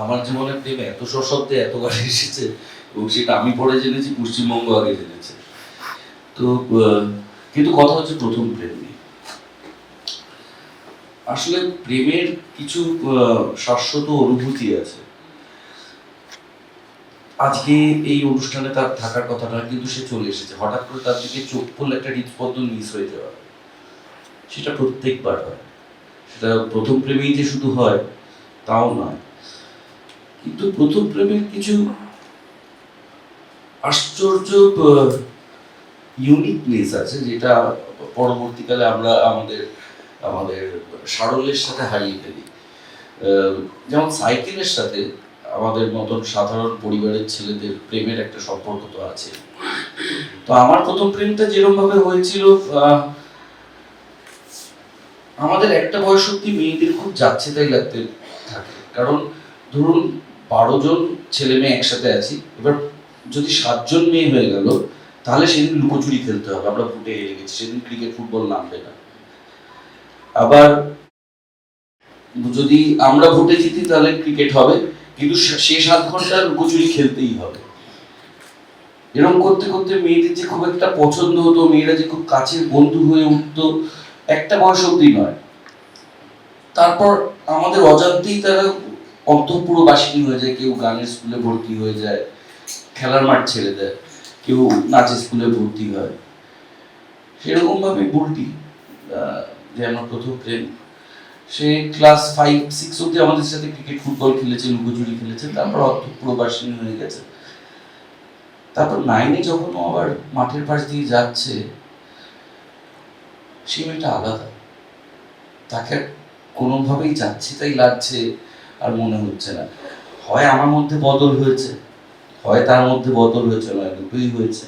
আমার জীবনে প্রেম এত সশব্দে এতবার এসেছে এবং সেটা আমি পরে জেনেছি, পশ্চিমবঙ্গ আগে জেনেছে। তো কিন্তু কথা হচ্ছে প্রথম প্রেম নিয়ে। আসলে প্রেমের কিছু শাশ্বত অনুভূতি আছে। আজকে এই অনুষ্ঠানে তার থাকার কথাটা কিন্তু সে চলে এসেছে। হঠাৎ করে তার দিকে চোখ পড়লে একটা হৃদস্পন্দন মিস হয়ে যাওয়া। সেটা প্রত্যেকবার হয়। সেটা প্রথম প্রেমেই যে শুধু হয়, তাও নয়। কিন্তু প্রথম প্রেমের কিছু আশ্চর্য ইউনিকনেস আছে যেটা পরবর্তীকালে আমরা আমাদের আমাদের সারল্যের সাথে হারিয়ে ফেলি। যেমন সাইকেলের সাথে আমাদের মতন সাধারণ পরিবারের ছেলেদের প্রেমের একটা সম্পর্ক তো আছে। তো আমার প্রথম প্রেমটা যেরকম ভাবে হয়েছিল আমাদের একটা বয়স অব্দি মেয়েদের খুব যাচ্ছে তাই লাগতে থাকে। কারণ ধরুন বারো জন ছেলে মেয়ে একসাথে আছি। এবার যদি সাতজন মেয়ে হয়ে গেল, তাহলে সেদিন লুকোচুরি খেলতে হবে। আমরা ফুটে হেরে গেছি। সেদিন ক্রিকেট ফুটবল নামবে না। আবার যদি আমরা ভোটে জিতি, তাহলে ক্রিকেট হবে। কিন্তু সে- সাত ঘণ্টা লুকোচুরি খেলতেই হবে। এরকম করতে করতে মেয়েদের যে খুব একটা পছন্দ হতো, মেয়েরা যে খুব কাছের বন্ধু হয়ে উঠতো, একটা বয়স অব্দি নয়। তারপর আমাদের অজান্তেই তারা অন্তঃপুরবাসিনী হয়ে যায়, কেউ গানের স্কুলে ভর্তি হয়ে যায়, খেলার মাঠ ছেড়ে দেয়, কেউ নাচের স্কুলে ভর্তি হয়। সেরকম ভাবে বুলটি যে আমার প্রথম প্রেম সে ক্লাস ফাইভ সিক্স অব্দি আমাদের সাথে ক্রিকেট ফুটবল খেলেছে, লুকোচুরি খেলেছে তারপর অন্তঃপুরবাসিনী হয়ে গেছে। তারপর নাইনে যখন আবার মাঠের পাশ দিয়ে যাচ্ছে, সে মেয়েটা আলাদা। তাকে কোনোভাবেই যাচ্ছে তাই লাগছে আর মনে হচ্ছে না। হয় আমার মধ্যে বদল হয়েছে, হয় তার মধ্যে বদল হয়েছে নয় দুটোই হয়েছে।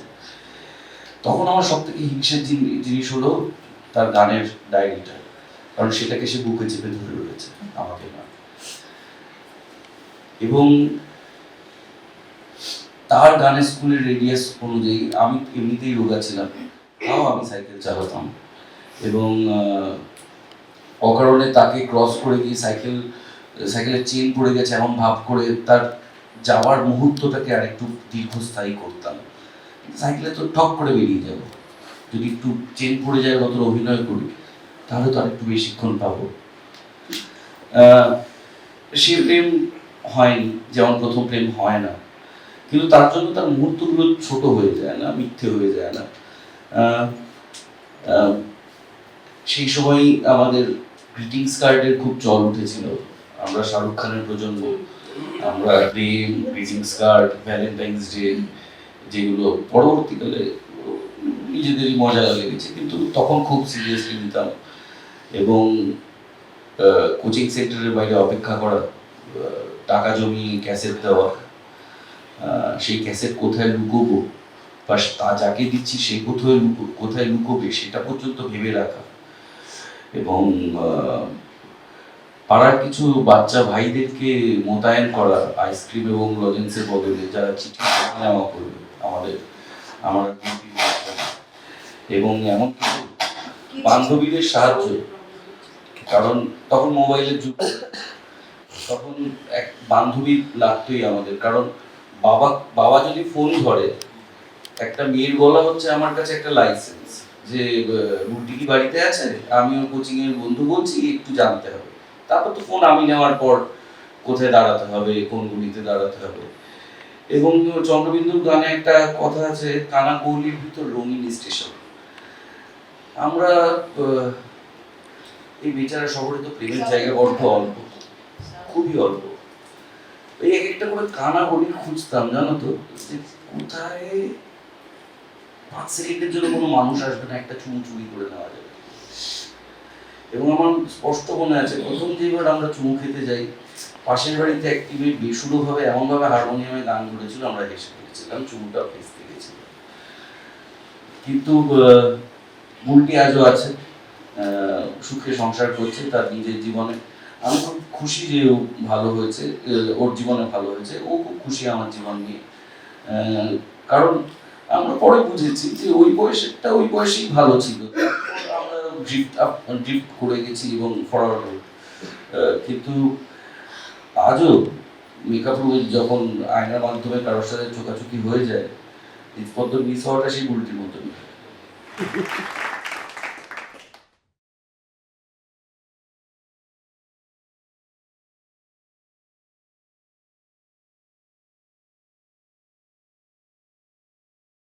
তখন আমার সব থেকে হিংসের জিনিস হলো তার গানের ডায়েরিটা, কারণ সেটাকে সে বুকে চেপে ধরে রয়েছে আমাকে না। এবং তার গানের স্কুলের রেডিয়াস অনুযায়ী আমি এমনিতেই রোগা ছিলাম, তাও আমি সাইকেল চালাতাম। এবং অকারণে তাকে ক্রস করে গিয়ে সাইকেল সাইকেলের চেন পড়ে গেছে এমন ভাব করে তার যাওয়ার মুহূর্তটাকে আর একটু দীর্ঘস্থায়ী করতাম। সাইকেলে তো ঠক করে বেরিয়ে যাব। যদি একটু চেন পড়ে যায় মতন অভিনয় করি, তাহলে তো আর একটু বেশিক্ষণ পাবো। সে প্রেম হয়নি, যেমন প্রথম প্রেম হয় না। কিন্তু তার জন্য তার মুহূর্তগুলো ছোট হয়ে যায় না, মিথ্যে হয়ে যায় না। সেই সময় আমাদের গ্রিটিংস কার্ডের খুব চল উঠেছিল। আমরা শাহরুখ খানের প্রজন্ম। আমরা প্রেম গ্রিটিংস কার্ড ভ্যালেন্টাইন্স ডে যেগুলো পরবর্তীকালে নিজেদেরই মজা লেগেছে। কিন্তু তখন খুব সিরিয়াসলি নিতাম। এবং কোচিং সেন্টারের বাইরে অপেক্ষা করা টাকা জমিয়ে ক্যাসেট দেওয়া সেই ক্যাসেট কোথায় লুকোবো? বা তা যাকে দিচ্ছি সে কোথায় লুকো, কোথায় লুকোবে সেটা পর্যন্ত ভেবে রাখা। এবং পাড়ার কিছু বাচ্চা ভাইদেরকে মোতায়েন করা আইসক্রিম এবং লজেন্সের বদলে যারা চিঠি নেওয়া করবে, আমাদের, আমার এবং এমন কিছু বান্ধবীদের সাহায্য। কারণ তখন মোবাইলের যুগ। তখন এক বান্ধবী লাগতোই আমাদের। কারণ বাবা বাবা যদি ফোন ধরে, একটা মেয়ের গলা হচ্ছে আমার কাছে একটা লাইসেন্স যে রুটি কি বাড়িতে আছে? আমি ওর কোচিং এর বন্ধু বলছি, একটু জানতে হবে। তারপর তো ফোন আমি নেওয়ার পর কোথায় দাঁড়াতে হবে কোন গুলিতে দাঁড়াতে হবে? এবং চন্দ্রবিন্দুর গানে একটা কথা আছে কানা গৌলির ভিতর রঙিন স্টেশন। আমরা এই বেচারা শহরে তো প্রেমের জায়গা বড্ড অল্প, খুবই অল্প। এই এক একটা করে কানা গলি খুঁজতাম, জানো তো কোথায় পাঁচ সেকেন্ডের জন্য কোনো মানুষ আসবে না, একটা চুমু করে নেওয়া যাবে। এবং আমার স্পষ্ট মনে আছে প্রথম যেবার আমরা চুমু খেতে যাই পাশের বাড়িতে একটি মেয়ে বেসুরো ভাবে এমন ভাবে হারমোনিয়ামে গান করেছিল আমরা হেসে ফেলেছিলাম চুমুটা ফেসতে গেছিল কিন্তু আহ, আজও আছে সুখে সংসার করছে তার নিজের জীবনে। আমি খুব খুশি যে ও ভালো হয়েছে ওর জীবনে ভালো হয়েছে ও খুব খুশি আমার জীবন নিয়ে। কারণ আমরা পরে বুঝেছি যে ওই বয়সেরটা ওই বয়সেই ভালো ছিল। ড্রিফট আপ ড্রিফট করে গেছি এবং ফরওয়ার্ড কিন্তু আজও মেকআপ রুমে যখন আয়নার মাধ্যমে কারোর সাথে চোখাচোখি হয়ে যায় হৃদপদ্ম মিস হওয়াটা সেই উল্টির মতনই।